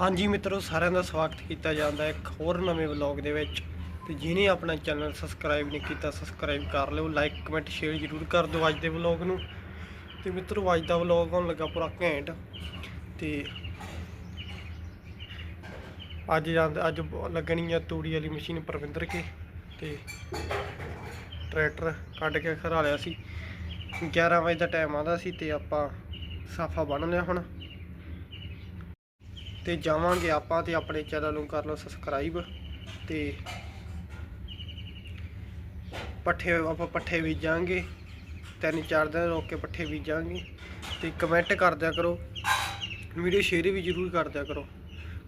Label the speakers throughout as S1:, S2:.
S1: ਹਾਂਜੀ ਮਿੱਤਰੋ, ਸਾਰਿਆਂ ਦਾ ਸਵਾਗਤ ਕੀਤਾ ਜਾਂਦਾ ਹੈ ਇੱਕ ਹੋਰ ਨਵੇਂ ਵਲੌਗ ਦੇ ਵਿੱਚ। ਤੇ ਜਿਹਨੇ ਆਪਣਾ ਚੈਨਲ ਸਬਸਕ੍ਰਾਈਬ ਨਹੀਂ ਕੀਤਾ, ਸਬਸਕ੍ਰਾਈਬ ਕਰ ਲਿਓ, ਲਾਈਕ, ਕਮੈਂਟ, ਸ਼ੇਅਰ ਜ਼ਰੂਰ ਕਰ ਦਿਓ ਅੱਜ ਦੇ ਵਲੌਗ ਨੂੰ। ਤੇ ਮਿੱਤਰੋ, ਅੱਜ ਦਾ ਵਲੌਗ ਹੋਣ ਲੱਗਾ ਪੂਰਾ ਘੈਂਟ। ਤੇ ਅੱਜ ਜਾਂਦ ਅੱਜ ਲੱਗਣੀ ਆ ਤੂੜੀ ਵਾਲੀ ਮਸ਼ੀਨ ਪਰਵਿੰਦਰ ਕੇ। ਤੇ ਟਰੈਕਟਰ ਕੱਢ ਕੇ ਖਰਾ ਲਿਆ ਸੀ। 11 ਵਜੇ ਦਾ ਟਾਈਮ ਆਉਂਦਾ ਸੀ ਤੇ ਆਪਾਂ ਸਾਫਾ ਬੰਨ ਲਿਆ ਹੁਣ। ਤੇ ਜਾਵਾਂਗੇ ਆਪਾਂ ਤੇ ਆਪਣੇ ਚੈਨਲ ਨੂੰ ਕਰ ਲਓ ਸਬਸਕ੍ਰਾਈਬ ਤੇ ਪੱਠੇ ਆਪਾਂ ਪੱਠੇ ਬੀਜਾਂਗੇ। ਤਿੰਨ ਚਾਰ ਦਿਨ ਰੋਕ ਕੇ ਪੱਠੇ ਬੀਜਾਂਗੇ ਤੇ ਕਮੈਂਟ ਕਰਦਿਆ ਕਰੋ। ਵੀਡੀਓ ਸ਼ੇਅਰ ਵੀ ਜ਼ਰੂਰ ਕਰਦਿਆ ਕਰੋ।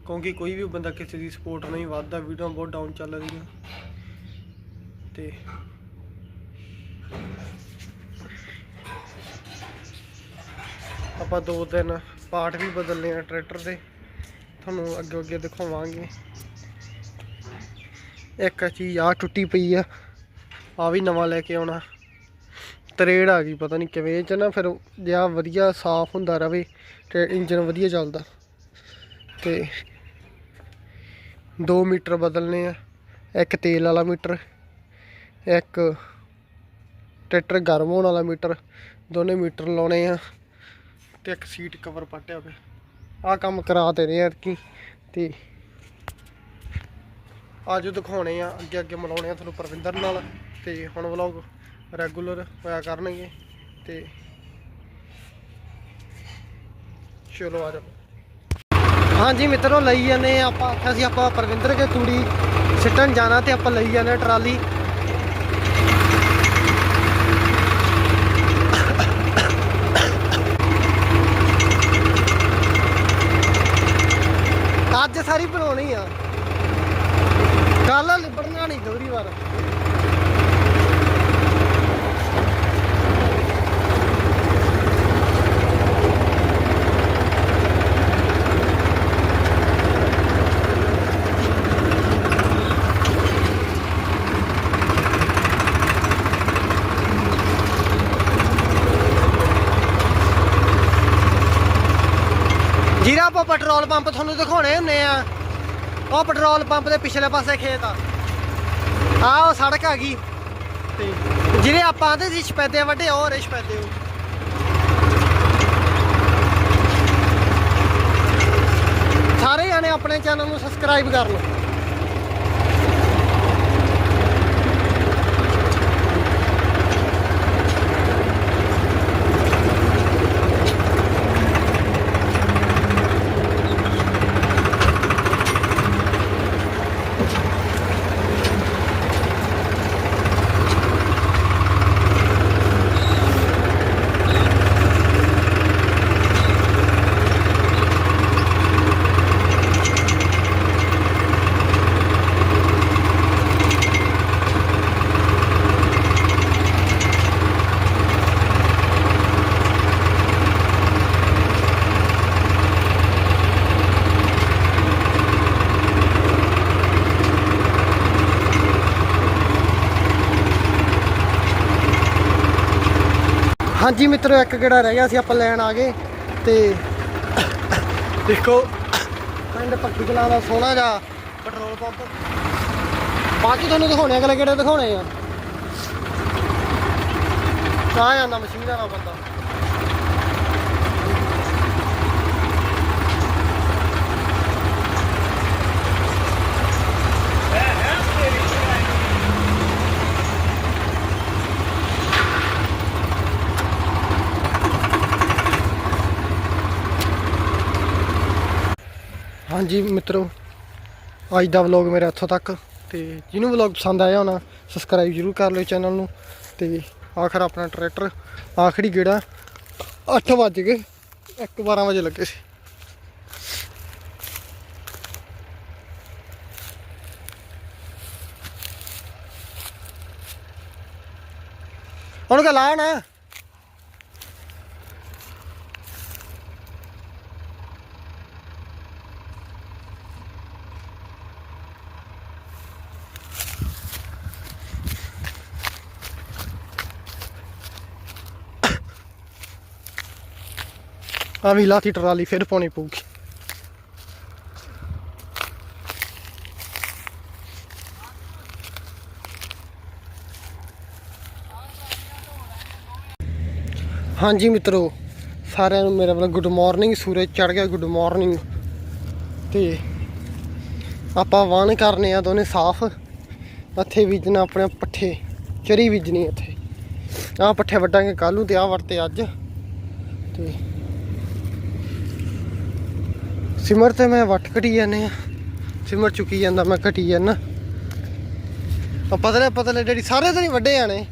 S1: ਕਿਉਂਕਿ ਕੋਈ ਵੀ ਬੰਦਾ ਕਿਸੇ ਦੀ ਸਪੋਰਟ ਨਹੀਂ ਵੱਧਦਾ ਵੀਡੀਓ ਬਹੁਤ ਡਾਊਨ ਚੱਲ ਰਹੀਆਂ ਤੇ ਆਪਾਂ ਦੋ ਦਿਨ ਪਾਰਟ ਵੀ ਬਦਲਨੇ ਆ ਟਰੈਕਟਰ ਦੇ ਤੁਹਾਨੂੰ ਅੱਗੇ ਅੱਗੇ ਦਿਖਾਵਾਂਗੇ। ਇੱਕ ਚੀਜ਼ ਆ ਟੁੱਟੀ ਪਈ ਆ। ਆ ਵੀ ਨਵਾਂ ਲੈ ਕੇ ਆਉਣਾ। ਤਰੇੜ ਆ ਗਈ, ਪਤਾ ਨਹੀਂ ਕਿਵੇਂ ਇਹ ਚ ਨਾ ਫਿਰ ਜਿਆ ਵਧੀਆ ਸਾਫ਼ ਹੁੰਦਾ ਰਵੇ ਤੇ ਇੰਜਨ ਵਧੀਆ ਚੱਲਦਾ। ਤੇ 2 ਮੀਟਰ ਬਦਲਨੇ ਆ। ਇੱਕ ਤੇਲ ਵਾਲਾ ਮੀਟਰ, ਇੱਕ ਟਰੈਕਟਰ ਗਰਮ ਹੋਣ ਵਾਲਾ ਮੀਟਰ। ਦੋਨੇ ਮੀਟਰ ਲਾਉਣੇ ਆ ਤੇ ਇੱਕ ਸੀਟ ਕਵਰ ਪਾਟਿਆ ਪਿਆ। ਆ ਕੰਮ ਕਰਾ ਤੇ ਨੇ ਐਤਕੀ, ਤੇ ਅੱਜ ਦਿਖਾਉਣੇ ਆ, ਅੱਗੇ ਅੱਗੇ ਮਿਲਾਉਣੇ ਆ ਤੁਹਾਨੂੰ ਪਰਵਿੰਦਰ ਨਾਲ, ਤੇ ਹੁਣ ਵਲੌਗ ਰੈਗੂਲਰ ਹੋਇਆ ਕਰਨਗੇ, ਤੇ ਚਲੋ ਆ ਜਾਓ। ਹਾਂਜੀ ਮਿੱਤਰੋ, ਲਈ ਜਾਂਦੇ ਆ ਆਪਾਂ, ਆਖਿਆ ਸੀ ਆਪਾਂ ਪਰਵਿੰਦਰ ਕੇ ਤੂੜੀ ਸਿੱਟਣ ਜਾਣਾ ਤੇ ਆਪਾਂ ਲਈ ਜਾਂਦੇ ਆ ਟਰਾਲੀ ਅੱਜ ਸਾਰੀ ਬਣਾਉਣੀ ਆ ਕੱਲ ਲਿਬੜਨਾ ਨਹੀਂ ਜੀਰਾ ਆਪਾਂ ਪੈਟਰੋਲ ਪੰਪ ਤੁਹਾਨੂੰ ਦਿਖਾਉਣੇ ਹੁੰਨੇ ਆ। ਉਹ ਪੈਟਰੋਲ ਪੰਪ ਦੇ ਪਿਛਲੇ ਪਾਸੇ ਖੇਤ ਆ। ਆਹ ਉਹ ਸੜਕ ਆ ਗਈ। ਤੇ ਜਿਹੜੇ ਆਪਾਂ ਆਂਦੇ ਸੀ ਸਪੈਦੇ ਵੱਡੇ, ਉਹ ਰੇ ਸਪੈਦੇ ਉਹ। ਸਾਰੇ ਜਾਣੇ ਆਪਣੇ ਚੈਨਲ ਨੂੰ ਸਬਸਕ੍ਰਾਈਬ ਕਰ ਲਓ। ਹਾਂਜੀ ਮਿੱਤਰੋ, ਇੱਕ ਗੇੜਾ ਰਹਿ ਗਿਆ ਸੀ, ਆਪਾਂ ਲੈਣ ਆ ਗਏ ਤੇ ਦੇਖੋ, ਪਿੰਡ ਪੱਕੀ ਕਲਾਂ ਦਾ ਸੋਹਣਾ ਜਿਹਾ ਪੈਟਰੋਲ ਪੰਪ। ਬਾਕੀ ਤੁਹਾਨੂੰ ਦਿਖਾਉਣੇ ਅਗਲੇ ਗੇੜੇ ਦਿਖਾਉਣੇ ਆ। ਆ ਜਾਂਦਾ ਮਸ਼ੀਨ ਵਾਲਾ ਬੰਦਾ। ਹਾਂਜੀ ਮਿੱਤਰੋ, ਅੱਜ ਦਾ ਵਲੌਗ ਮੇਰਾ ਇੱਥੋਂ ਤੱਕ ਤੇ ਜਿਹਨੂੰ ਵਲੌਗ ਪਸੰਦ ਆਇਆ ਹੋਣਾ ਸਬਸਕ੍ਰਾਈਬ ਜਰੂਰ ਕਰ ਲਿਓ ਚੈਨਲ ਨੂੰ ਤੇ ਆਖਰ ਆਪਣਾ ਟਰੈਕਟਰ ਆਖਰੀ ਗੇੜਾ 8 ਵਜ ਗਏ 1 12 ਵਜੇ ਲੱਗੇ ਸੀ। ਹੁਣ ਕਹ ਲਾ ਆ ਵੀ ਲਾਤੀ ਟਰਾਲੀ, ਫਿਰ ਪਾਉਣੀ ਪਊਗੀ। ਹਾਂਜੀ ਮਿੱਤਰੋ, ਸਾਰਿਆਂ ਨੂੰ ਮੇਰੇ ਵੱਲੋਂ ਗੁੱਡ ਮਾਰਨਿੰਗ ਸੂਰਜ ਚੜ ਗਿਆ ਗੁੱਡ ਮਾਰਨਿੰਗ ਤੇ ਆਪਾਂ ਵਾਣ ਕਰਨੇ ਆ ਦੋਨੇ ਸਾਫ਼। ਇੱਥੇ ਬੀਜਣਾ ਆਪਣੇ ਪੱਠੇ, ਚਰੀ ਬੀਜਣੀ ਇੱਥੇ। ਆਹ ਪੱਠੇ ਵੱਢਾਂਗੇ ਕੱਲ ਨੂੰ ਤੇ ਆ ਵਰਤੇ ਅੱਜ। ਤੇ ਸਿਮਰ ਤੇ ਮੈਂ ਵੱਟ ਕਟੀ ਜਾਂਦੇ ਆ ਸਿਮਰ ਚੁੱਕੀ ਜਾਂਦਾ ਮੈਂ ਕਟੀ ਜਾਂਦਾ। ਆ ਪਤਲੇ ਪਤਲੇ ਜਿਹੜੀ ਸਾਰੇ ਤਾਂ ਨਹੀਂ ਵੱਡੇ ਆਣੇ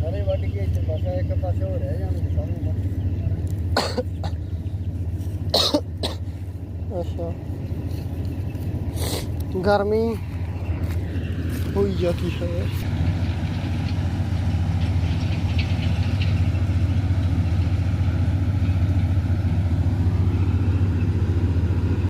S2: ਸਾਰੇ ਵੱਢ ਕੇ ਇੱਥੇ ਪਾਸਾ ਇੱਕ ਪਾਸੇ ਹੋ ਰਹਿ ਜਾਣਗੇ ਸਾਨੂੰ
S1: ਅੱਛਾ। ਗਰਮੀ। ਹੋਈ ਜਾਂਦੀ ਹੈ